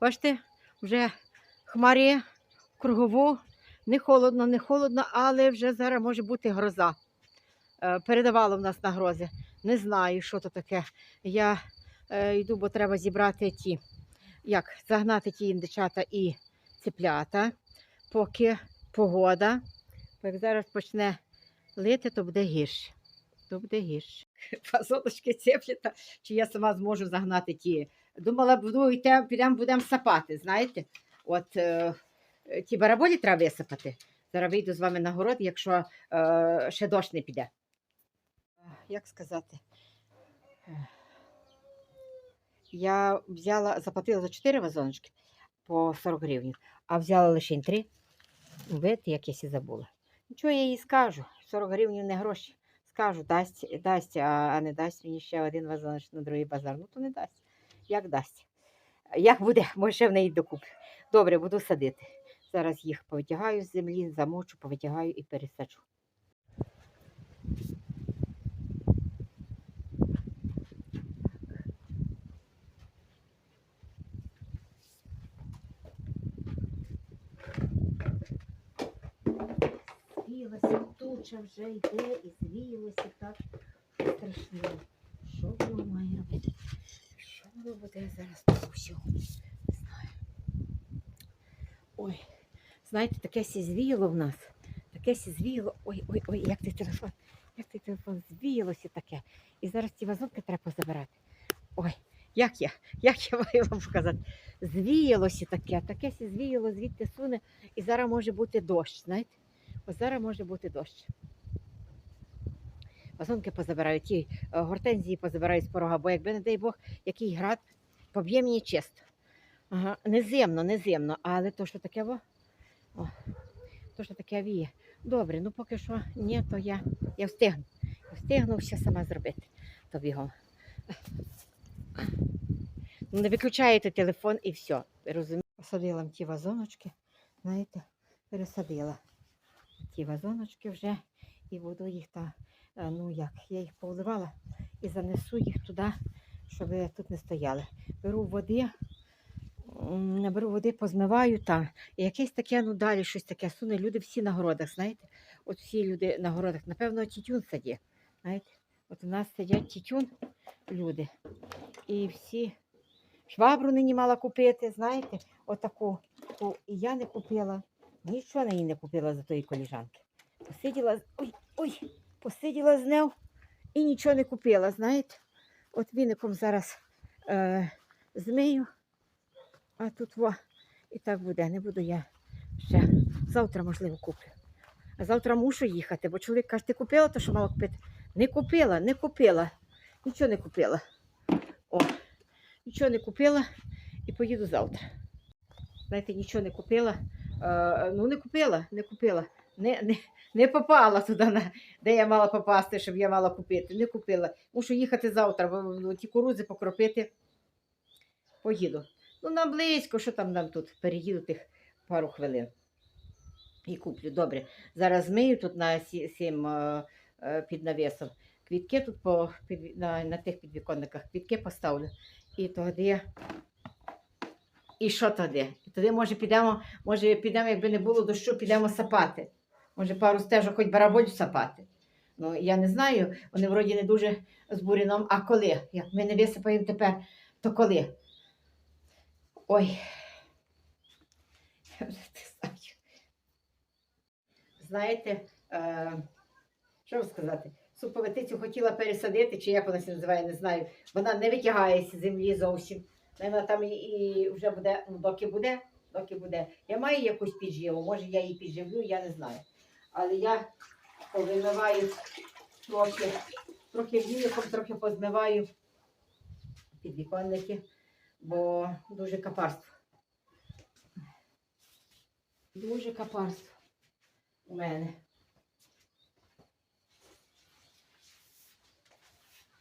Бачите, вже хмарі кругову, не холодно, не холодно, але вже зараз може бути гроза. Е, Передавало в нас на грози. Не знаю, що то таке. Я е, йду, бо треба зібрати ті, як загнати ті індичата і циплята, поки погода. Як зараз почне лити, то буде гірше. То буде гірше. Фазоточки циплята, чи я сама зможу загнати ті. Думала, буду йти, підемо, будемо сапати, знаєте. От е, ті бараболі треба висипати. Зараз вийду з вами на город, якщо е, ще дощ не піде. Як сказати? Я взяла, заплатила за 4 вазоночки по 40 гривень, а взяла лише 3. Видите, як я сі забула. Нічого я їй скажу. 40 гривень не гроші. Скажу, дасть, дасть, а не дасть мені ще один вазоночок на другий базар. Ну то не дасть. Як дасть? Як буде, може в неї докуплю. Добре, буду садити. Зараз їх повитягаю з землі, замочу, повитягаю і пересаджу. Звіялася туча вже йде і звіялося так страшно. Що воно має робити? Що воно буде зараз усього? Не знаю. Ой, знаєте, таке сі звіяло в нас. Таке сі звіяло. Ой, ой, ой, як той телефон, як той телефон звіялося таке. І зараз ці вазонки треба позабирати. Ой, як я, як я маю вам показати? Звіялося таке, таке сі звіяло, звідти суне, і зараз може бути дощ, знаєте? Ось зараз може бути дощ. Вазонки позабираю, ті е, гортензії позабираю з порога, бо якби, не дай Бог, який град, поб'є мені чисто. Ага, неземно, неземно, але то, що таке во, о, то, що таке віє. Добре, ну поки що ні, то я, я встигну. Я встигну все сама зробити. То бігом. Ну, Не виключаєте телефон і все. Розумієте? Посадила ті вазоночки, знаєте, пересадила ті вазоночки вже і буду їх та, е, ну як, я їх поливала і занесу їх туди, щоб тут не стояли. Беру води, м, наберу води, позмиваю там. І якесь таке, ну далі щось таке суне. Люди всі на городах, знаєте? От всі люди на городах, напевно, тютюн садять. Знаєте? От у нас сидять тютюн люди. І всі швабру нині мала купити, знаєте, отаку. Таку. І я не купила. Нічого на її не купила за тої коліжанки. Посиділа, ой, ой, посиділа з нею і нічого не купила, знаєте. От віником зараз е, змию, а тут во, і так буде. Не буду я ще. Завтра, можливо, куплю. А завтра мушу їхати, бо чоловік каже, ти купила те, що мала купити? Не купила, не купила. Нічого не купила. О, нічого не купила і поїду завтра. Знаєте, нічого не купила. Е, ну, не купила, не купила. Не, не, не попала туди, де я мала попасти, щоб я мала купити. Не купила. Мушу їхати завтра, бо бо ті курузи покропити. Поїду. Ну, нам близько, що там нам тут? Переїду тих пару хвилин. І куплю. Добре. Зараз змию тут на сім е, е, під навісом. Квітки тут по, під, на, на тих підвіконниках, квітки поставлю. І тоді. І що тоді? І тоді, може, підемо, може, підемо, якби не було дощу, підемо сапати. Може, пару стежок хоч бараболь сапати. Ну, я не знаю, вони вроді не дуже з буріном. А коли? Як ми не висипаємо тепер, то коли? Ой. Я вже не. Знаєте, е, що вам сказати? Суповитицю хотіла пересадити, чи як вона це називає, не знаю. Вона не витягається з землі зовсім. Вона там і, і вже буде, ну доки буде, доки буде. Я маю якусь підживу, може я її підживлю, я не знаю. Але я повимиваю трохи, трохи віником, трохи позмиваю підвіконники, бо дуже капарство. Дуже капарство у мене.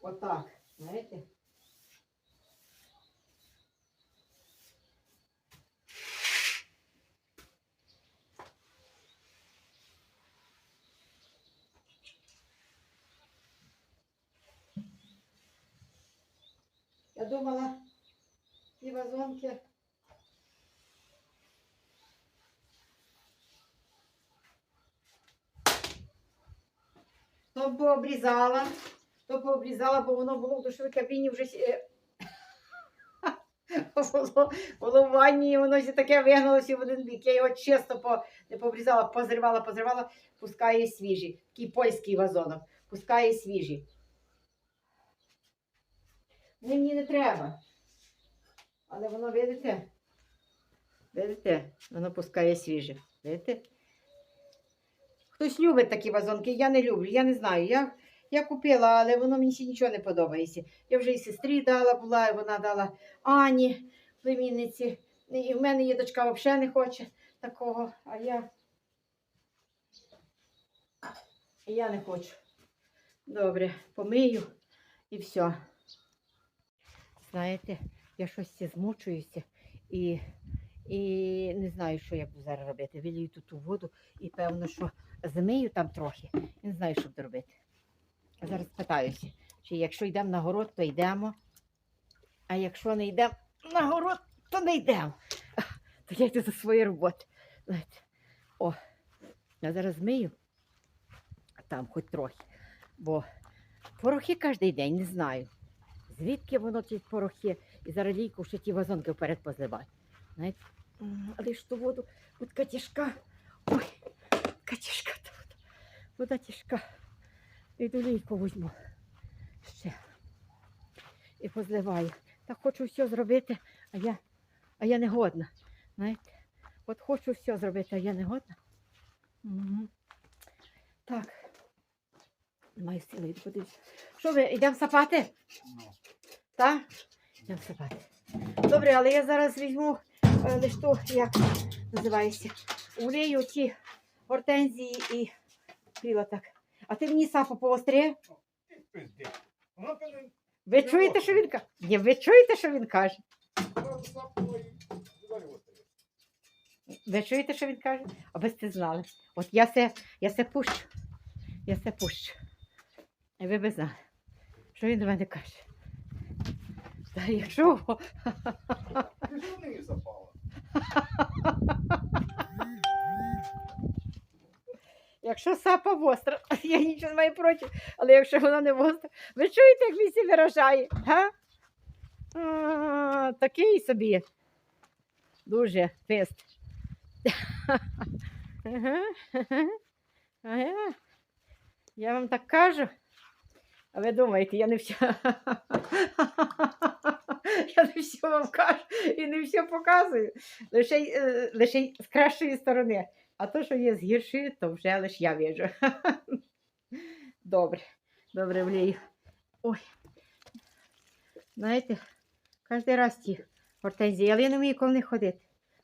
Отак, знаєте? придумала і вазонки. То пообрізала, то пообрізала, бо воно було в душовій кабіні вже було е, в ванні, і воно все таке вигналося в один бік. Я його чисто по, не пообрізала, позривала, позривала, пускає свіжі. Такий польський вазонок, пускає свіжі. Вони мені не треба. Але воно, видите? Видите? Воно пускає свіже. Видите? Хтось любить такі вазонки, я не люблю, я не знаю. Я, я купила, але воно мені ще нічого не подобається. Я вже і сестрі дала була, і вона дала Ані, племінниці. І в мене є дочка взагалі не хоче такого, а я. Я не хочу. Добре, помию і все. Знаєте, я щось змучуюся і, і не знаю, що я буду зараз робити. Вилію тут ту воду і певно, що змию там трохи. і Не знаю, що буду робити. Зараз питаюся, чи якщо йдемо на город, то йдемо. А якщо не йдемо на город, то не йдемо. То я йду за свої роботи. О, я зараз змию, там хоч трохи. Бо порохи кожен день, не знаю. Звідки воно ті порохи? І зараз лійку ще ті вазонки вперед позливати. Знаєте? Але ж ту воду, от така тяжка. Ой, та вода. Вода тяжка. Іду лійку візьму. Ще. І позливаю. Так хочу все зробити, а я, а я не годна. Знаєте? От хочу все зробити, а я не годна. Угу. Так. Немає сили, йду подивлюся. Що ви, йдемо сапати? Так? Йдемо сапати. Добре, але я зараз візьму е, лиш ту, як називається, улею ті гортензії і крила так. А ти мені сапу поострі? Ви чуєте, що він каже? Ні, ви чуєте, що він каже? Ви чуєте, що він каже? Аби сте знали. От я се, я се пущу. Я се пущу. Ви би знали, що він до мене каже. Та якщо Ти що неї запала? Якщо сапа востра, я нічого не маю проти, але якщо вона не востра, ви чуєте, як він виражає? Га? А, такий собі. Дуже фест. Я вам так кажу. А ви думаєте, я не все. Я не все вам кажу і не все показую. Лише, е, лише з кращої сторони. А то, що є з гіршої, то вже лише я вижу. Добре, добре влію. Ой. Знаєте, кожен раз ті гортензії, але я не вмію коло них ходити.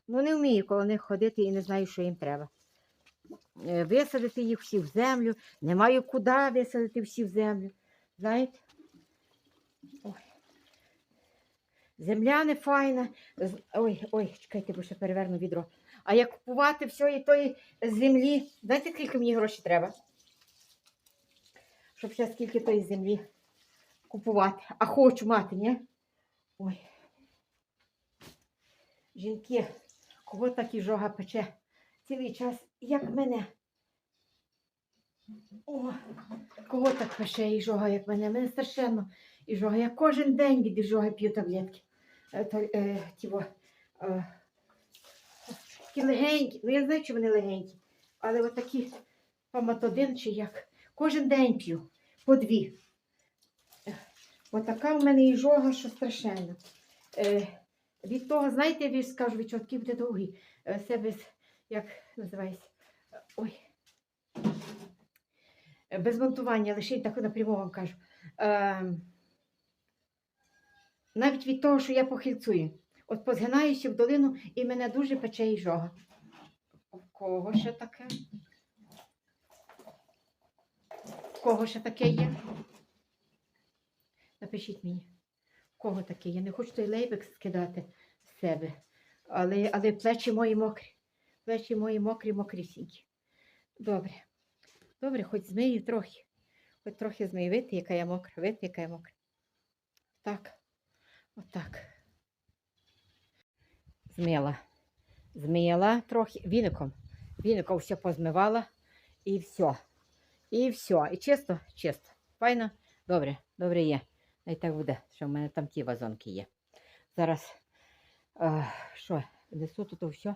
Ну, не вмію коло них ходити і не знаю, що їм треба. Е, Висадити їх всі в землю. Не маю куди висадити всі в землю. Знаєте? Ой. Земля не файна. Ой, ой, чекайте, бо ще переверну відро. А як купувати всієї тої землі, знаєте, скільки мені грошей треба? Щоб ще скільки тої землі купувати. А хочу мати, ні? Ой. Жінки, кого так і жога пече цілий час, як мене. О, кого так пече і жога, як мене? Мене страшенно і жога. Я кожен день від жоги п'ю таблетки. Е, е, тіво, е, такі легенькі. Ну, я знаю, що вони легенькі. Але от такі паматодин чи як. Кожен день п'ю по дві. Отака в мене і жога, що страшенно. Е, від того, знаєте, ви скажу, від чого такий буде довгий. Е, це як називається? Ой. Е, Без монтування, лише так напряму вам кажу. Е, навіть від того, що я похильцую. От позгинаюся в долину і мене дуже пече і жога. У кого ще таке? У кого ще таке є? Напишіть мені, у кого таке? Я не хочу той лейбек скидати з себе. Але, але плечі мої мокрі. Плечі мої мокрі, мокрісінькі. Добре. Добре, хоч змию трохи. Хоч трохи змию. Видите, яка я мокра, видите, яка я мокра. Так. Отак. Змила. Змила трохи віником. Віником все позмивала і все. І все. І чисто, чисто. Файно, добре, добре є. І так буде, що в мене там ті вазонки є. Зараз е, що, несу тут все,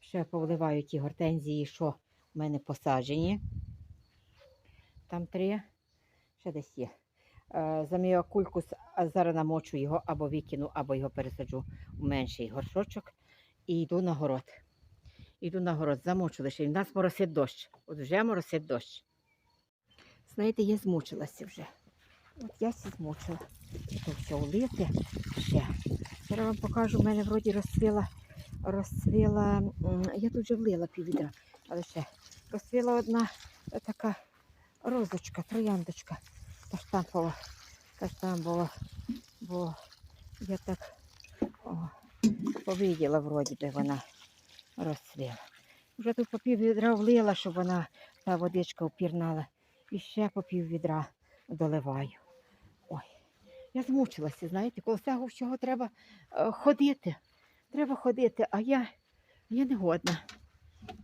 ще повливаю ті гортензії, що в мене посаджені. Там три, ще десь є. Е, замію кулькус, зараз намочу його або викину, або його пересаджу у менший горшочок і йду на город. Йду на город, замочу лише. У нас моросить дощ. От вже моросить дощ. Знаєте, я змучилася вже. От я сі змучила. То все улити ще. Зараз вам покажу, в мене вроді розцвіла, розцвіла, я тут вже влила піввідра, але ще розцвіла одна е, така розочка, трояндочка каштампова. Каштампова. Бо я так о, повиділа вроді би вона розцвіла. Вже тут по пів відра влила, щоб вона та водичка упірнала. І ще по пів відра доливаю. Ой, я змучилася, знаєте, коло цього всього треба е, ходити. Треба ходити, а я, я не годна.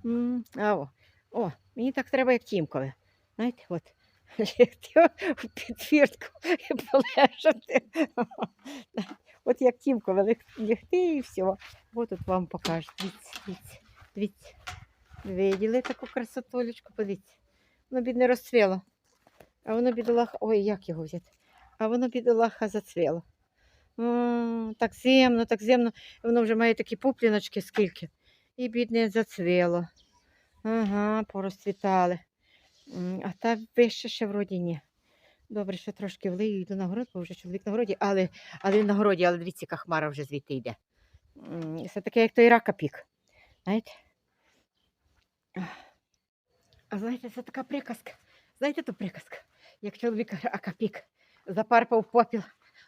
М, а о, о, мені так треба, як тімкове. Знаєте, от в підвіртку і полежати. От як тімкове лег- лягти і все. От тут вам покажу. Дивіться, дивіться, дивіться. Виділи таку красотулечку, подивіться. Воно бідне розцвіло. А воно бідолаха. Ой, як його взяти? А воно бідолаха зацвіло. М, Так земно, так земно. Воно вже має такі пупліночки скільки. І бідне зацвіло. Ага, порозцвітали. А та вище ще вроді ні. Добре, ще трошки влию, йду на город, бо вже чоловік на городі, але, але на городі, але дивіться, яка хмара вже звідти йде. Це таке, як той ракапік. Знаєте? А знаєте, це така приказка. Знаєте ту приказку? Як чоловік ракапік запарпав попіл,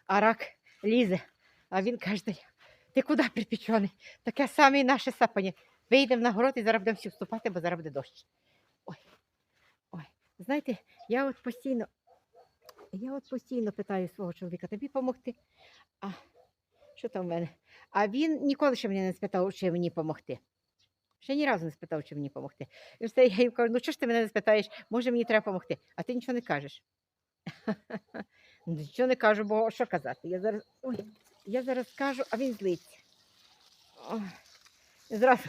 а рак лізе. А він каже, ти куди припічений? Таке саме і наше сапання. Вийдемо на город і зараз будемо всі вступати, бо зараз буде дощ. Знаєте, я от постійно, я от постійно питаю свого чоловіка, тобі допомогти? А що там в мене? А він ніколи ще мене не спитав, чи мені допомогти. Ще ні разу не спитав, чи мені допомогти. І все, я їм кажу, ну чого ж ти мене не спитаєш, може мені треба допомогти, а ти нічого не кажеш. Нічого не кажу, бо що казати? Я зараз, ой, я зараз кажу, а він злиться. Зразу.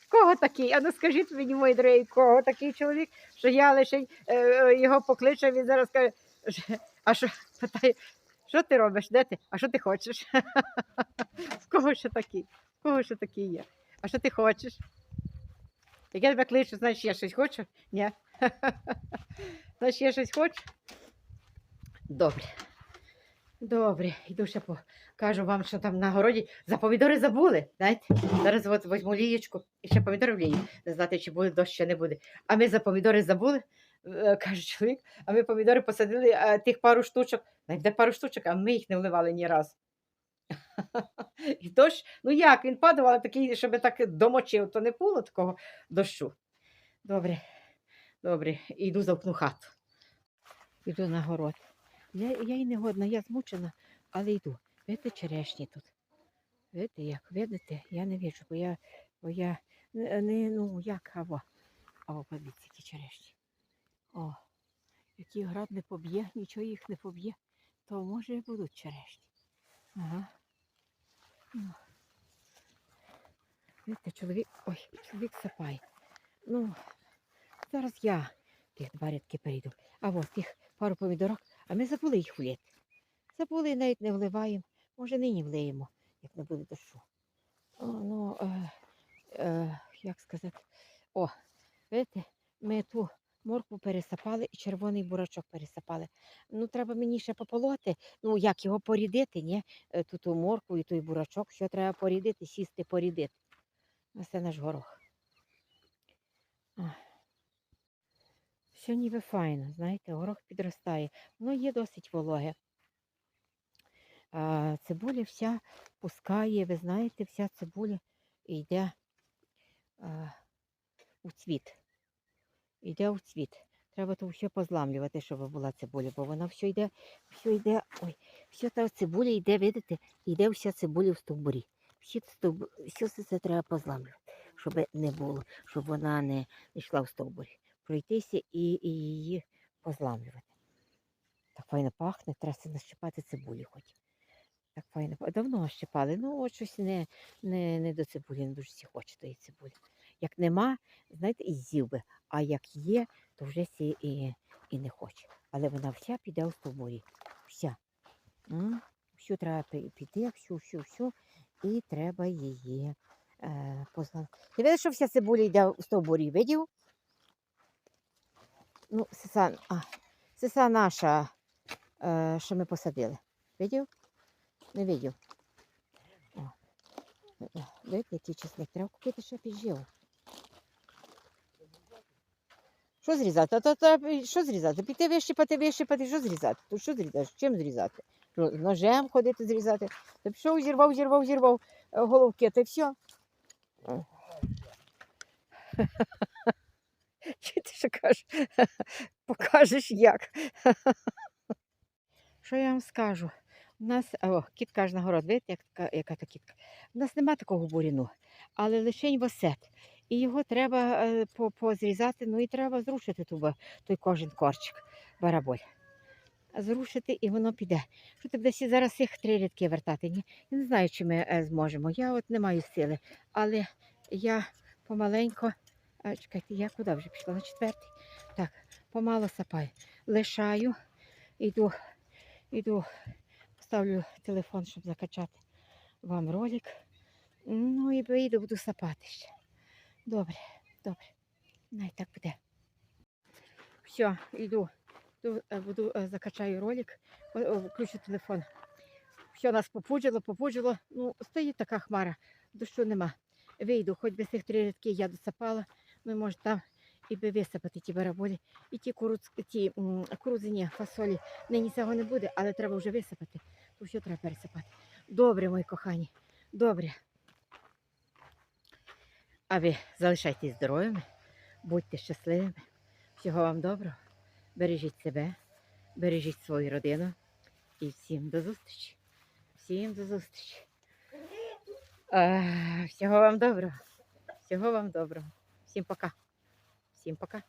В кого такий? А ну скажіть мені, мої дорогі, кого такий чоловік, що я лише е, е, його покличу, він зараз каже, а що питає, що ти робиш? Де ти? А що ти хочеш? В кого ще такий? В кого ще такий є? А що ти хочеш? Як я тебе кличу, значить я щось хочу? Ні. Значить я щось хочу? Добре. Добре, йду ще покажу вам, що там на городі. За помідори забули. Знаєте? Зараз от візьму лієчку і ще помідори влію. Не знати, чи буде дощ, чи не буде. А ми за помідори забули, е, каже чоловік, а ми помідори посадили а, тих пару штучок. Навіть де пару штучок, а ми їх не вливали ні разу. І дощ, ну як, він падав, але такий, щоб так домочив, то не було такого дощу. Добре, добре, йду замкну хату. Йду на город. Я, я і не годна, я змучена, але йду. Видите, черешні тут. Видите, як видите, я не бачу, бо я, бо я не, ну як, аво. Аво, подивіться, які черешні. О, який град не поб'є, нічого їх не поб'є, то може і будуть черешні. Ага. Ну. Видите, чоловік, ой, чоловік сапає. Ну, зараз я тих два рядки перейду. А от тих пару помідорок, а ми забули їх влити. Забули навіть не вливаємо. Може, нині влиємо, як не буде дощу. О, ну, е, е, як сказати, о, видите, ми ту моркву пересапали і червоний бурачок пересапали. Ну, треба мені ще пополоти, ну, як його порідити, ні? Е, Ту, ту моркву і той бурачок, що треба порідити, сісти, порідити. Ось це наш горох. Все ніби файно, знаєте, горох підростає. Воно є досить вологе. А, цибуля вся пускає, ви знаєте, вся цибуля йде а, у цвіт. Йде у цвіт. Треба то все позламлювати, щоб була цибуля, бо вона все йде, все йде, ой, все та цибуля йде, видите, йде вся цибуля в стовбурі. Всі стовб... Все це треба позламлювати, щоб не було, щоб вона не йшла в стовбурі. Пройтися і, і її позламлювати. Так файно пахне, треба нащипати цибулі хоч. Так файно. Давно щипали, ну от щось не, не, не до цибулі, не дуже всі хоче тої цибулі. Як нема, знаєте, і з'їв би, а як є, то вже сі і, і не хоче. Але вона вся піде у стовбурі. Вся. М? Всю треба піти, всю, всю, всю, і треба її е, позламати. Ти видиш, що вся цибуля йде у стовбурі, видів? Ну, сиса, а, сиса наша, е, що ми посадили. Видів? Не видів. Дивіться, який чесник. Треба купити ще підживу. Що зрізати? Та, та, що зрізати? Піти вищипати, вищипати, що зрізати? Тут що зрізати? Чим зрізати? Ножем ходити зрізати? Та пішов, зірвав, зірвав, зірвав е, головки, та й все. Чи ти що кажеш? Покажеш як. Що я вам скажу? У нас, о, кітка ж на город, видите, як, яка та кітка. У нас нема такого буріну, але лишень восет. І його треба е, по- позрізати, ну і треба зрушити ту, той кожен корчик, бараболь. Зрушити і воно піде. Що ти будеш зараз їх три рядки вертати? Ні? Я не знаю, чи ми е, зможемо. Я от не маю сили. Але я помаленько. А, чекайте, я куди вже пішла? На четвертий. Так, помало сапаю. Лишаю, іду, іду, ставлю телефон, щоб закачати вам ролик. Ну і вийду, буду сапати ще. Добре, добре. Най так буде. Все, йду. Йду, е, буду е, закачаю ролик, включу телефон. Все нас попуджило, попуджило. Ну, стоїть така хмара, дощу нема. Вийду, хоч би цих три рядки я досапала, ну може там і висипати ті бараболі. І ті, куруц, ті м, кукурудзяні фасолі. Нині цього не буде, але треба вже висипати. То все треба пересипати. Добре, мої кохані, добре. А ви залишайтесь здоровими, будьте щасливими. Всього вам доброго. Бережіть себе, бережіть свою родину. І всім до зустрічі. Всім до зустрічі. Е, всього вам доброго. Всього вам доброго. Всім пока. Всім пока.